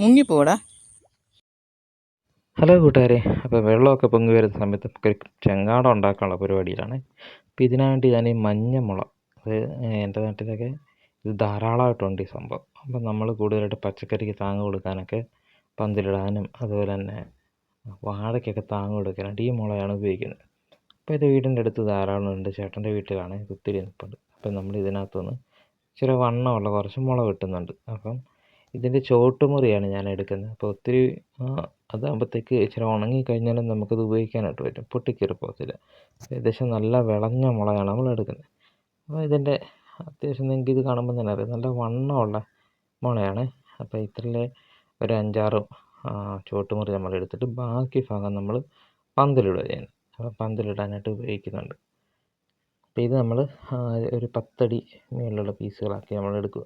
മുങ്ങിപ്പോടാ. Hello കൂട്ടുകാരെ അപ്പോൾ വെള്ളമൊക്കെ പൊങ്ങി വരുന്ന സമയത്ത് നമുക്കൊരു ചെങ്ങാടം ഉണ്ടാക്കാനുള്ള പരിപാടിയിലാണ്. അപ്പോൾ വേണ്ടി ഞാൻ ഈ മഞ്ഞമുള അത് എന്റെ നാട്ടിലൊക്കെ ഇത് ധാരാളമായിട്ടുണ്ട് ഈ സംഭവം. അപ്പോൾ നമ്മൾ കൂടുതലായിട്ട് പച്ചക്കറിക്ക് താങ്ങ് കൊടുക്കാനൊക്കെ പന്തലിടാനും അതുപോലെ തന്നെ വാഴയ്ക്കൊക്കെ താങ്ങ് കൊടുക്കാനായിട്ട് ഈ മുളയാണ് ഉപയോഗിക്കുന്നത്. അപ്പോൾ ഇത് വീടിന്റെ അടുത്ത് ധാരാളം ഉണ്ട് ചേട്ടന്റെ വീട്ടിലാണ് ഇത് ഒത്തിരി നിൽപ്പുണ്ട് അപ്പം നമ്മൾ ഇതിനകത്തുനിന്ന് ഇച്ചിരി വണ്ണമുള്ള കുറച്ച് മുള വെട്ടുന്നുണ്ട് അപ്പം ഇതിന്റെ ചോട്ടുമുറിയാണ് ഞാൻ എടുക്കുന്നത്. അപ്പോൾ ഒത്തിരി അതാകുമ്പോഴത്തേക്ക് ഇച്ചിരി ഉണങ്ങി കഴിഞ്ഞാലും നമുക്കത് ഉപയോഗിക്കാനായിട്ട് പറ്റും. പൊട്ടിക്കീറി ഏകദേശം നല്ല വിളഞ്ഞ മുളകാണ് നമ്മൾ എടുക്കുന്നത്. അപ്പോൾ ഇതിന്റെ അത്യാവശ്യം നിങ്ങൾക്ക് ഇത് കാണുമ്പോൾ തന്നെ അറിയാം. നല്ല വണ്ണമുള്ള മുളയാണ്. അപ്പോൾ ഇത്രയിലെ ഒരു അഞ്ചാറ് ചുവട്ടുമുറി നമ്മൾ എടുത്തിട്ട് ബാക്കി ഭാഗം നമ്മൾ പന്തലിടുക ചെയ്യുന്നത് അപ്പോൾ പന്തലിടാനായിട്ട് ഉപയോഗിക്കുന്നുണ്ട്. അപ്പോൾ ഇത് നമ്മൾ ഒരു പത്തടി മേളിലുള്ള പീസുകളാക്കി നമ്മൾ എടുക്കുക.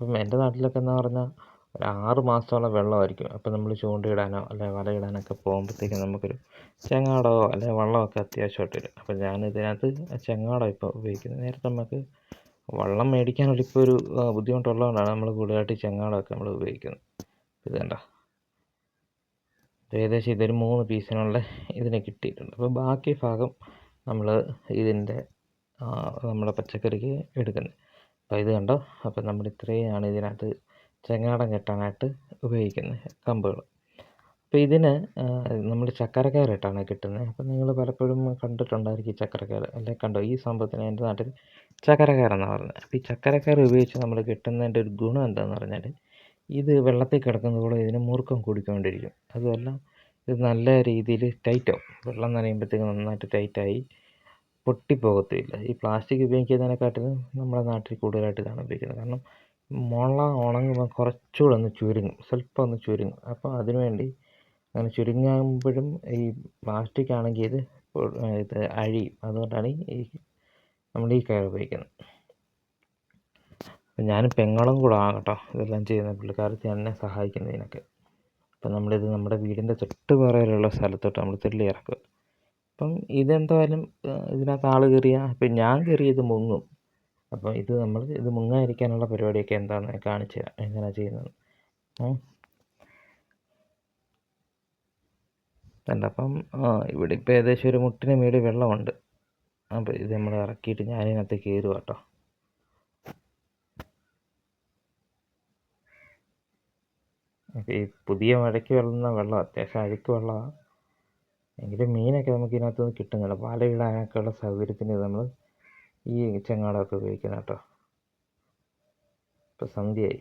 അപ്പം എന്റെ നാട്ടിലൊക്കെ എന്ന് പറഞ്ഞാൽ ഒരു ആറ് മാസത്തോളം വെള്ളമായിരിക്കും. അപ്പം നമ്മൾ ചൂണ്ടയിടാനോ അല്ലെങ്കിൽ വലയിടാനൊക്കെ പോകുമ്പോഴത്തേക്കും നമുക്കൊരു ചങ്ങാടമോ അല്ലെങ്കിൽ വള്ളമൊക്കെ അത്യാവശ്യമായിട്ട് വരും. അപ്പം ഞാൻ ഇതിനകത്ത് ചങ്ങാടം ഇപ്പോൾ ഉപയോഗിക്കുന്നത്. നേരത്തെ നമുക്ക് വള്ളം മേടിക്കാനുള്ള ഇപ്പോൾ ഒരു ബുദ്ധിമുട്ടുള്ളതുകൊണ്ടാണ് നമ്മൾ കൂടുതലായിട്ട് ചങ്ങാടമൊക്കെ നമ്മൾ ഉപയോഗിക്കുന്നത്. ഇത് കണ്ട? ഏകദേശം ഇതൊരു മൂന്ന് പീസിനുള്ള ഇതിന് കിട്ടിയിട്ടുണ്ട്. അപ്പോൾ ബാക്കി ഭാഗം നമ്മൾ ഇതിന്റെ നമ്മുടെ പച്ചക്കറിക്ക് എടുക്കുന്നത്. അപ്പോൾ ഇത് കണ്ടോ? അപ്പോൾ നമ്മൾ ഇത്രയാണ് ഇതിനകത്ത് ചെങ്ങാടം കെട്ടാനായിട്ട് ഉപയോഗിക്കുന്നത് കമ്പുകൾ. അപ്പോൾ ഇതിന് നമ്മൾ ചക്കരക്കയറിട്ടാണ് കിട്ടുന്നത്. അപ്പോൾ നിങ്ങൾ പലപ്പോഴും കണ്ടിട്ടുണ്ടായിരിക്കും ചക്കരക്കയർ അല്ലെ കണ്ടോ? ഈ സംഭവത്തിന് എന്റെ നാട്ടിൽ കയർ എന്നാണ് പറയുന്നത് അപ്പോൾ ഈ ചക്കരക്കയർ ഉപയോഗിച്ച് നമ്മൾ കിട്ടുന്നതിന്റെ ഒരു ഗുണം എന്താണെന്ന് പറഞ്ഞാൽ ഇത് വെള്ളത്തിൽ കിടക്കുന്നതോടെ ഇതിന് മുറുക്കം കൂടിക്കൊണ്ടിരിക്കും. അതുമല്ല ഇത് നല്ല രീതിയിൽ ടൈറ്റാവും. വെള്ളം നനയുമ്പോഴത്തേക്ക് നന്നായിട്ട് ടൈറ്റായി പൊട്ടിപ്പോകത്തുമില്ല ഈ പ്ലാസ്റ്റിക് ഉപയോഗിക്കുന്നതിനെക്കാട്ടിലും നമ്മുടെ നാട്ടിൽ കൂടുതലായിട്ട് ഇതാണ് ഉപയോഗിക്കുന്നത്. കാരണം മുള ഉണങ്ങുമ്പോൾ കുറച്ചുകൂടെ ഒന്ന് ചുരുങ്ങും. സ്വല്പം ഒന്ന് ചുരുങ്ങും. അപ്പോൾ അതിനുവേണ്ടി അങ്ങനെ ചുരുങ്ങുമ്പോഴും ഈ പ്ലാസ്റ്റിക് ആണെങ്കിൽ ഇത് ഇത് അഴിയും. അതുകൊണ്ടാണ് ഈ നമ്മൾ ഈ കയർ ഉപയോഗിക്കുന്നത്. അപ്പം ഞാൻ പെങ്ങളും കൂടെ ആണ് കേട്ടോ ഇതെല്ലാം ചെയ്യുന്നത് പുള്ളിക്കാരത്തി എന്നെ സഹായിക്കുന്നതിനൊക്കെ. അപ്പം നമ്മളിത് നമ്മുടെ വീടിന്റെ തൊട്ട് പുറകിലുള്ള സ്ഥലത്തോട്ട് നമ്മൾ തള്ളി ഇറക്കുക. അപ്പം ഇതെന്തായാലും ഇതിനകത്ത് ആൾ കയറിയാൽ ഇപ്പം ഞാൻ കയറിയത് മുങ്ങും. അപ്പം ഇത് നമ്മൾ ഇത് മുങ്ങാതിരിക്കാനുള്ള പരിപാടിയൊക്കെ എന്താണെന്ന് കാണിച്ചു തരാം. എങ്ങനെയാണ് ചെയ്യുന്നത്? അല്ല അപ്പം ഇവിടെ ഇപ്പം ഏകദേശം ഒരു മുട്ടിന് മേളിൽ വെള്ളമുണ്ട്. അപ്പോൾ ഇത് നമ്മൾ ഇറക്കിയിട്ട് ഞാനിതിനകത്ത് കയറുക കേട്ടോ ഈ പുതിയ മഴയ്ക്ക് വരുന്ന വെള്ളം അത്യാവശ്യം അഴുക്ക് വെള്ളമാണ് എങ്കിലും മീനൊക്കെ നമുക്ക് ഇതിനകത്ത് നിന്ന് വല ഇടാനൊക്കെയുള്ള സൗകര്യത്തിന് നമ്മൾ ഈ ചെങ്ങാടമൊക്കെ ഉപയോഗിക്കുന്നത് കേട്ടോ. ഇപ്പോൾ സന്ധ്യയായി.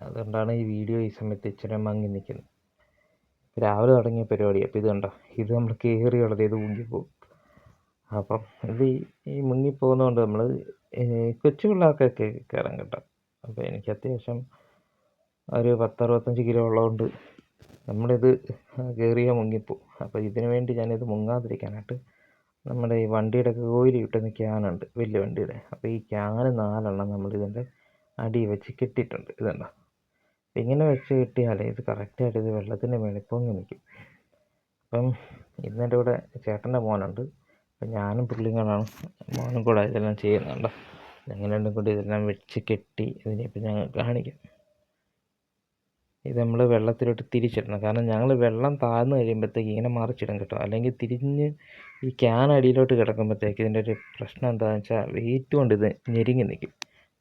അതുകൊണ്ടാണ് ഈ വീഡിയോ ഈ സമയത്ത് ഇച്ചിരി മങ്ങി നിൽക്കുന്നത്. രാവിലെ തുടങ്ങിയ പരിപാടി അപ്പോൾ ഇത് കണ്ടോ? ഇത് നമ്മൾ കയറി വളരെ ഇത് മുങ്ങിപ്പോവും അപ്പം ഇത് ഈ മുങ്ങിപ്പോകുന്നതുകൊണ്ട് നമ്മൾ കൊച്ചു പിള്ളേർക്കൊക്കെ കയറാൻ കേട്ടോ. അപ്പോൾ എനിക്ക് അത്യാവശ്യം ഒരു പത്തറുപത്തഞ്ച് കിലോ ഉള്ളതുകൊണ്ട് നമ്മളിത് കയറിയാൽ മുങ്ങിപ്പോ. അപ്പോൾ ഇതിനു വേണ്ടി ഞാനിത് മുങ്ങാതിരിക്കാനായിട്ട് നമ്മുടെ ഈ വണ്ടിയുടെ ഓയിൽ കിട്ടുന്ന ക്യാനുണ്ട് വലിയ വണ്ടിയുടെ. അപ്പോൾ ഈ ക്യാന് നാലെണ്ണം നമ്മളിതിന്റെ അടി വെച്ച് കെട്ടിയിട്ടുണ്ട്. ഇതുണ്ടോ? ഇങ്ങനെ വെച്ച് കെട്ടിയാലേ ഇത് കറക്റ്റായിട്ട് ഇത് വെള്ളത്തിന്റെ മേളിൽ പൊങ്ങി നിൽക്കും. അപ്പം ഇന്നെന്റെ കൂടെ ചേട്ടന്റെ മോനുണ്ട്. അപ്പം ഞാനും പുള്ളിങ്ങളാണ് മോനും കൂടെ ഇതെല്ലാം ചെയ്യുന്നുണ്ട്. ഞങ്ങൾ രണ്ടും കൂടി ഇതെല്ലാം വെച്ച് കെട്ടി ഇതിനിപ്പോൾ ഞങ്ങൾ കാണിക്കാം. ഇത് നമ്മൾ വെള്ളത്തിലോട്ട് തിരിച്ചിടണം. കാരണം ഞങ്ങൾ വെള്ളം താഴ്ന്നു കഴിയുമ്പോഴത്തേക്ക് ഇങ്ങനെ മറിച്ചിടും കേട്ടോ. അല്ലെങ്കിൽ തിരിഞ്ഞ് ഈ ക്യാൻ അടിയിലോട്ട് കിടക്കുമ്പോഴത്തേക്ക് ഇതിന്റെ ഒരു പ്രശ്നം എന്താണെന്ന് വെച്ചാൽ വെയിറ്റ് കൊണ്ട് ഇത് ഞെരുങ്ങി നിൽക്കും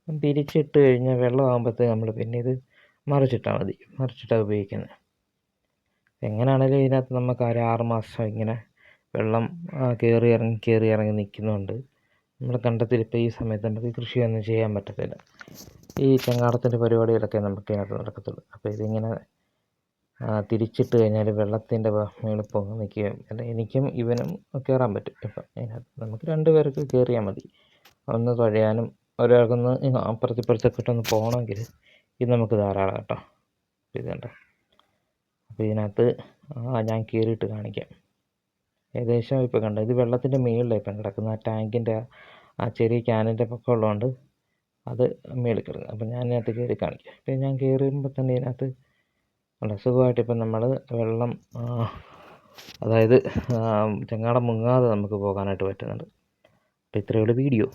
തിരിച്ചിട്ട് കഴിഞ്ഞാൽ വെള്ളം ആകുമ്പോഴത്തേക്ക് നമ്മൾ പിന്നെ ഇത് മറിച്ചിട്ടാൽ മതി. മറിച്ചിട്ടാണ് ഉപയോഗിക്കുന്നത്. എങ്ങനെയാണെങ്കിലും ഇതിനകത്ത് നമുക്ക് ഒരു ആറ് മാസം ഇങ്ങനെ വെള്ളം കയറി ഇറങ്ങി കയറി ഇറങ്ങി നിൽക്കുന്നുണ്ട്. നമ്മുടെ കണ്ടത്തിൽ ഇപ്പോൾ ഈ സമയത്ത് നമുക്ക് കൃഷിയൊന്നും ചെയ്യാൻ പറ്റത്തില്ല. ഈ ചങ്ങാടത്തിന്റെ പരിപാടികളൊക്കെ നമുക്ക് ഇതിനകത്ത് നടക്കത്തുള്ളൂ. അപ്പോൾ ഇതിങ്ങനെ തിരിച്ചിട്ട് കഴിഞ്ഞാൽ വെള്ളത്തിന്റെ മേളിൽ പൊങ്ങി നിൽക്കുകയും അല്ല എനിക്കും ഇവനും കയറാൻ പറ്റും. ഇപ്പം അതിനകത്ത് നമുക്ക് രണ്ട് പേർക്ക് കയറിയാൽ മതി. ഒന്ന് തുഴയാനും ഒരാൾക്കൊന്ന് അപ്പുറത്ത് ഇപ്പുറത്തൊക്കെ ഇട്ടൊന്ന് പോകണമെങ്കിൽ ഇത് നമുക്ക് ധാരാളം കേട്ടോ. ഇത് കണ്ടോ? അപ്പോൾ ഇതിനകത്ത് ഞാൻ കയറിയിട്ട് കാണിക്കാം. ഏകദേശം ഇപ്പോൾ കണ്ടോ? ഇത് വെള്ളത്തിന്റെ മുകളിലാണ് ഇപ്പം കിടക്കുന്നത്. ആ ടാങ്കിന്റെ ആ ചെറിയ ക്യാനിന്റെ പൊക്കം ഉള്ളതുകൊണ്ട് അത് മേളിൽ കിടക്കും അപ്പം ഞാൻ അതിനകത്ത് കയറി കാണിക്കാം. ഇപ്പം ഞാൻ കയറുമ്പോൾ തന്നെ ഇതിനകത്ത് നല്ല സുഖമായിട്ട് ഇപ്പം നമ്മൾ വെള്ളം അതായത് ചങ്ങാടം മുങ്ങാതെ നമുക്ക് പോകാനായിട്ട് പറ്റുന്നുണ്ട്. അപ്പോൾ ഇത്രയേ ഉള്ളൂ വീഡിയോ.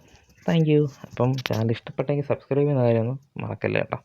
Thank you. അപ്പം ചാനൽ ഇഷ്ടപ്പെട്ടെങ്കിൽ സബ്സ്ക്രൈബ് ചെയ്യുന്ന കാര്യമൊന്നും മറക്കല്ലേ കേട്ടോ.